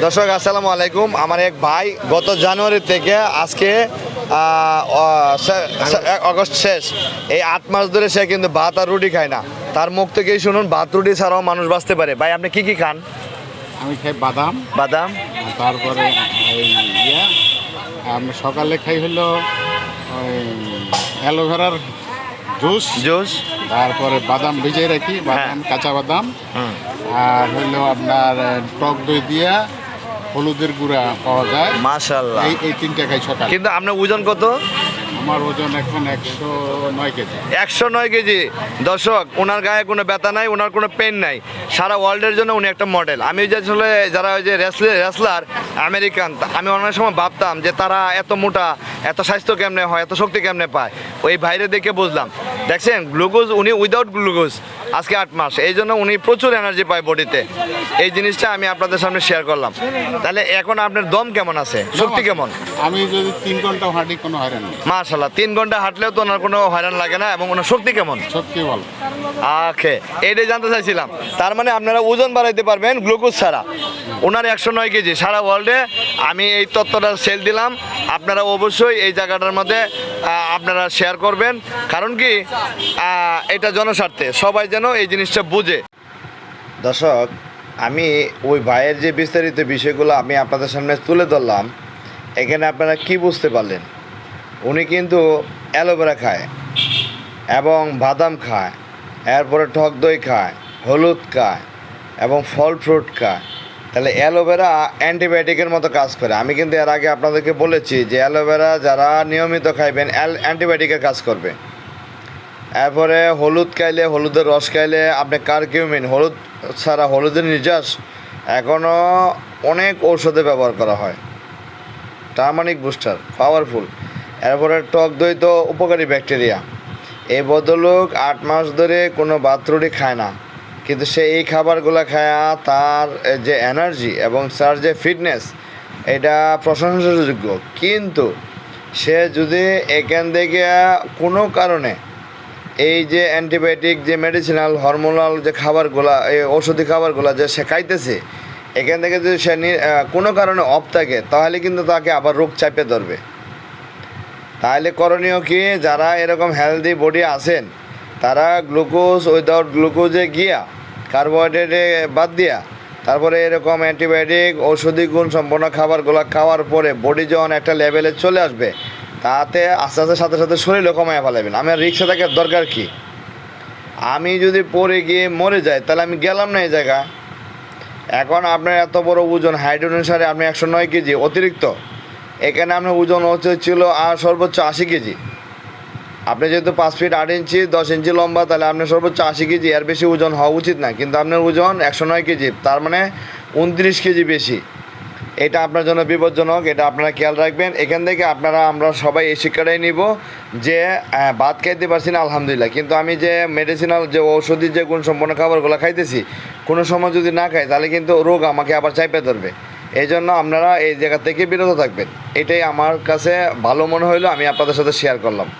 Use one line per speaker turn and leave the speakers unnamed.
দর্শক আসসালামু আলাইকুম। আমার এক ভাই গত জানুয়ারি থেকে আজকে আহ, অ- সে- সে- আগস্ট শেষ। এই আট মাস ধরে সে কিন্তু ভাত আর রুটি খায় না। তার মুখ থেকেই শুনুন ভাত রুটি ছাড়াও মানুষ বাঁচতে পারে। ভাই আপনি কি কি খান?
আমি খাই বাদাম।
বাদাম?
তারপরে আমি সকালে খাই হলো ওই অ্যালোভেরার জুস।
জুস?
তারপরে বাদাম ভিজিয়ে রাখি বাদাম কাঁচা বাদাম। আর হইল আপনার টক দই দিয়া হলুদের গুঁড়া পাওয়া যায়।
মাশাল্লাহ
এই এই তিনটা খাই সকালে।
কিন্তু আপনার ওজন কত?
আমার ওজন এখন একশো নয় কেজি।
একশো নয় কেজি। দর্শক ওনার গায়ে কোনো ব্যথা নাই ওনার কোনো পেন নাই। সারা ওয়ার্ল্ডের জন্য উনি একটা মডেল আমি যে আসলে যারা ওই যে রেসলার রেসলার আমেরিকান আমি অনেক সময় ভাবতাম যে তারা এত মোটা এত স্বাস্থ্য কেমনে হয় এত শক্তি কেমনে পায়। ওই বাইরে দেখে বুঝলাম। দেখছেন গ্লুকোজ উনি উইদাউট গ্লুকোজ আজকে আট মাস। এই জন্য উনি প্রচুর এনার্জি পায় বডিতে এই জিনিসটা আমি আপনাদের সামনে শেয়ার করলাম। তাহলে এখন আপনার দম কেমন আছে? শক্তি কেমন?
আমি যদি তিন ঘণ্টা হাঁটি কোনো হয়রান নেই।
মাশাল্লাহ তিন ঘণ্টা হাঁটলেও তো ওনার কোনো হয়রান লাগে না এবং ওনার শক্তি কেমন?
সত্যি বল
ওকে এইটাই জানতে চাইছিলাম। তার মানে আপনারা ওজন বাড়াইতে পারবেন গ্লুকোজ ছাড়া। ওনার একশো নয় কেজি। সারা ওয়ার্ল্ডে আমি এই তথ্যটা সেল দিলাম। আপনারা অবশ্যই এই জায়গাটার মধ্যে আপনারা শেয়ার করবেন। কারণ কি এটা জনস্বার্থে। সবাই যেন এই জিনিসটা বুঝে। দর্শক, আমি ওই ভাইয়ের যে বিস্তারিত বিষয়গুলো আমি আপনাদের সামনে তুলে ধরলাম, এখানে আপনারা কি বুঝতে পারলেন? উনি কিন্তু অ্যালোভেরা খায় এবং বাদাম খায়, এরপরে টক দই খায়, হলুদ খায় এবং ফল ফ্রুট খায়। তাহলে অ্যালোভেরা অ্যান্টিবায়োটিকের মতো কাজ করে। আমি কিন্তু এর আগে আপনাদেরকে বলেছি যে অ্যালোভেরা যারা নিয়মিত খাইবেন অ্যান্টিবায়োটিকের কাজ করবে। এরপরে হলুদ খাইলে হলুদের রস খাইলে আপনি কারকিউমিন, হলুদ ছাড়া হলুদের নির্যাস এখনও অনেক ঔষধে ব্যবহার করা হয়। Turmeric booster, powerful. এরপরে টক দই তো উপকারী ব্যাকটেরিয়া। এই ভদ্রলোক আট মাস ধরে কোনো বাথরুটি খায় না। কিন্তু সে এই খাবারগুলো খায়া তার যে এনার্জি এবং তার যে ফিটনেস এটা প্রশংসাযোগ্য। কিন্তু সে যদি এখান থেকে কোনো কারণে এই যে অ্যান্টিবায়োটিক যে মেডিসিনাল হরমোনাল যে খাবারগুলা এই ঔষধি খাবারগুলা যে সে খাইতেছে, এখান থেকে যদি সে কোনো কারণে অফ থাকে, তাহলে কিন্তু তাকে আবার রোগ চাপে ধরবে। তাহলে করণীয় কি? যারা এরকম হেলদি বডি আছেন, তারা গ্লুকোজ উইদাউট গ্লুকোজে গিয়া কার্বোহাইড্রেটে বাদ দিয়া, তারপরে এরকম অ্যান্টিবায়োটিক, ঔষধি গুণ সম্পন্ন খাবারগুলো খাওয়ার পরে বডি যখন একটা লেভেলে চলে আসবে, তাতে আস্তে আস্তে সাথে সাথে শরীরও কমায় ফেলাবেন আমার রিক্সা থাকার দরকার কি? আমি যদি পরে গিয়ে মরে যাই, তাহলে আমি গেলাম না এই জায়গা। এখন আপনার এত বড় ওজন হাইট অনুসারে আপনি একশো নয় কেজি অতিরিক্ত। এখানে আপনার ওজন হচ্ছে ছিল আর সর্বোচ্চ আশি কেজি। আপনি যেহেতু পাঁচ ফিট আট ইঞ্চি দশ ইঞ্চি লম্বা, তাহলে আপনার সর্বোচ্চ আশি কেজি, এর বেশি ওজন হওয়া উচিত না। কিন্তু আপনার ওজন একশো নয় কেজি, তার মানে উনত্রিশ কেজি বেশি। এটা আপনার জন্য বিপজ্জনক, এটা আপনারা খেয়াল রাখবেন। এখান থেকে আপনারা, আমরা সবাই এই শিক্ষাটাই নিব যে ভাত খাইতে পারছি না, আলহামদুলিল্লাহ। কিন্তু আমি যে মেডিসিনাল যে ঔষধি যে গুণসম্পন্ন খাবারগুলো খাইতেছি, কোনো সময় যদি না খাই, তাহলে কিন্তু রোগ আমাকে আবার চাইপে ধরবে। এই জন্য আপনারা এই জায়গা থেকে বিরত থাকবেন। এটাই আমার কাছে ভালো মনে হইল, আমি আপনাদের সাথে শেয়ার করলাম।